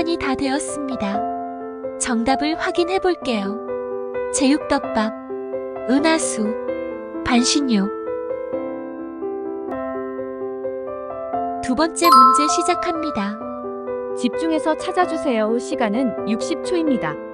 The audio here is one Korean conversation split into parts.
시간이 다 되었습니다. 정답을 확인해 볼게요. 제육덮밥, 은하수, 반신욕. 두 번째 문제 시작합니다. 집중해서 찾아주세요. 시간은 60초입니다.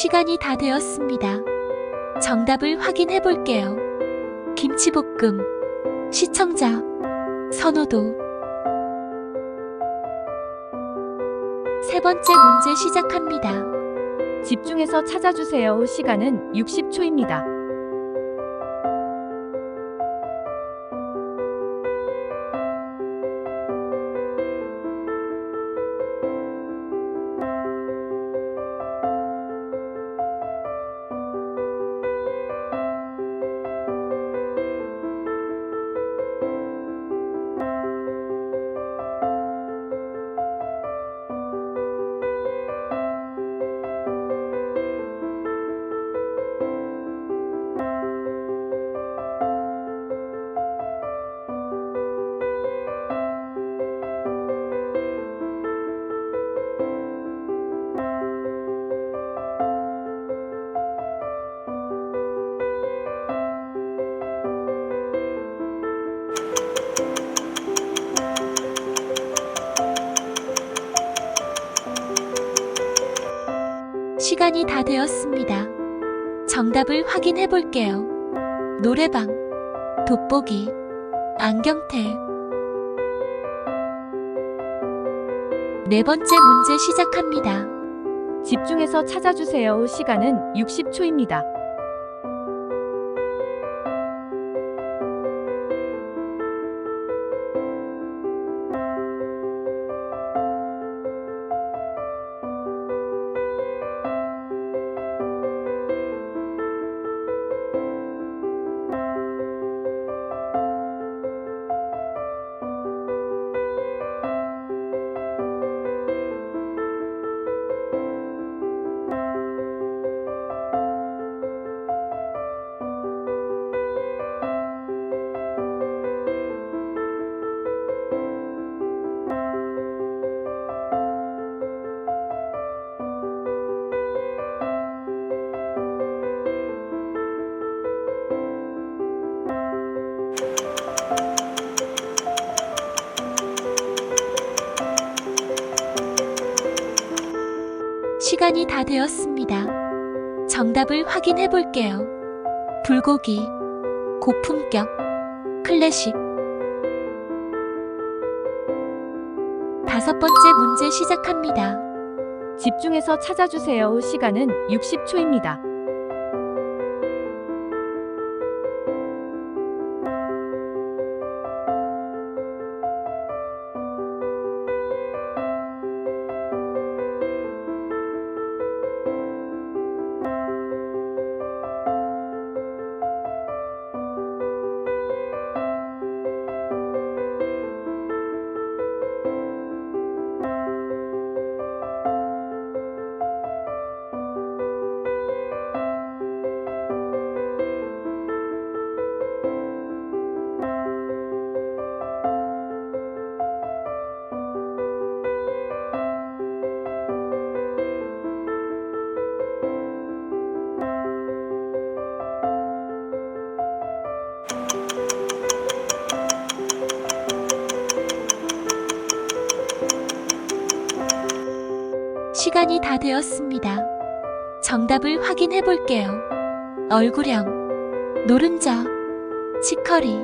시간이 다 되었습니다. 정답을 확인해 볼게요. 김치볶음, 시청자, 선호도. 세 번째 문제 시작합니다. 집중해서 찾아주세요. 시간은 60초입니다. 시간이 다 되었습니다. 정답을 확인해 볼게요. 노래방, 돋보기, 안경테. 네 번째 문제 시작합니다. 집중해서 찾아주세요. 시간은 60초입니다. 시간이 다 되었습니다. 정답을 확인해 볼게요. 불고기, 고품격, 클래식. 다섯 번째 문제 시작합니다. 집중해서 찾아주세요. 시간은 60초입니다. 시간이 다 되었습니다. 정답을 확인해 볼게요. 얼굴형, 노른자, 치커리.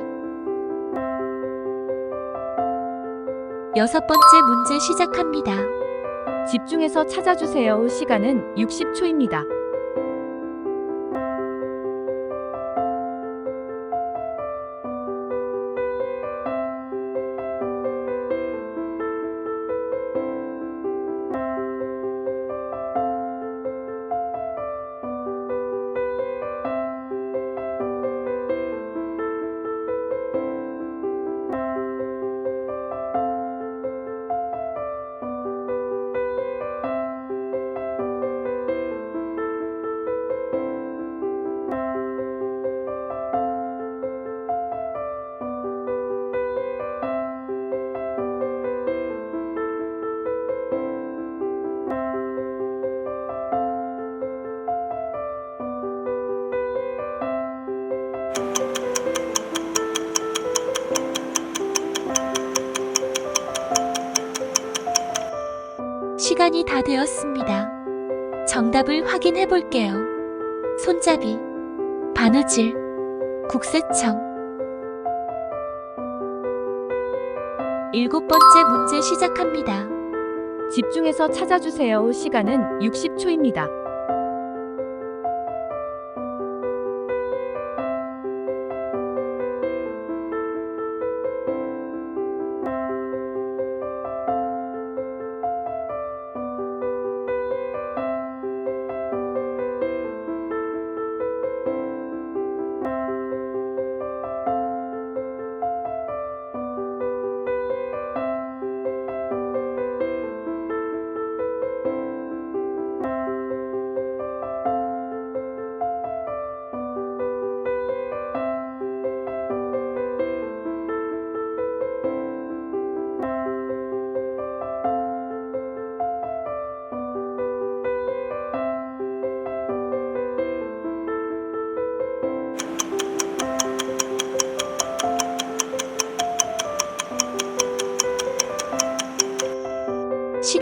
여섯 번째 문제 시작합니다. 집중해서 찾아주세요. 시간은 60초입니다. 시간이 다 되었습니다. 정답을 확인해 볼게요. 손잡이, 바느질, 국세청. 일곱 번째 문제 시작합니다. 집중해서 찾아주세요. 시간은 60초입니다.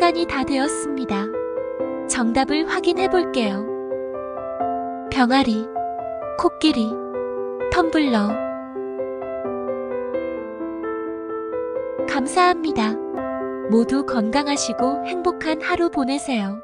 시간이 다 되었습니다. 정답을 확인해 볼게요. 병아리, 코끼리, 텀블러. 감사합니다. 모두 건강하시고 행복한 하루 보내세요.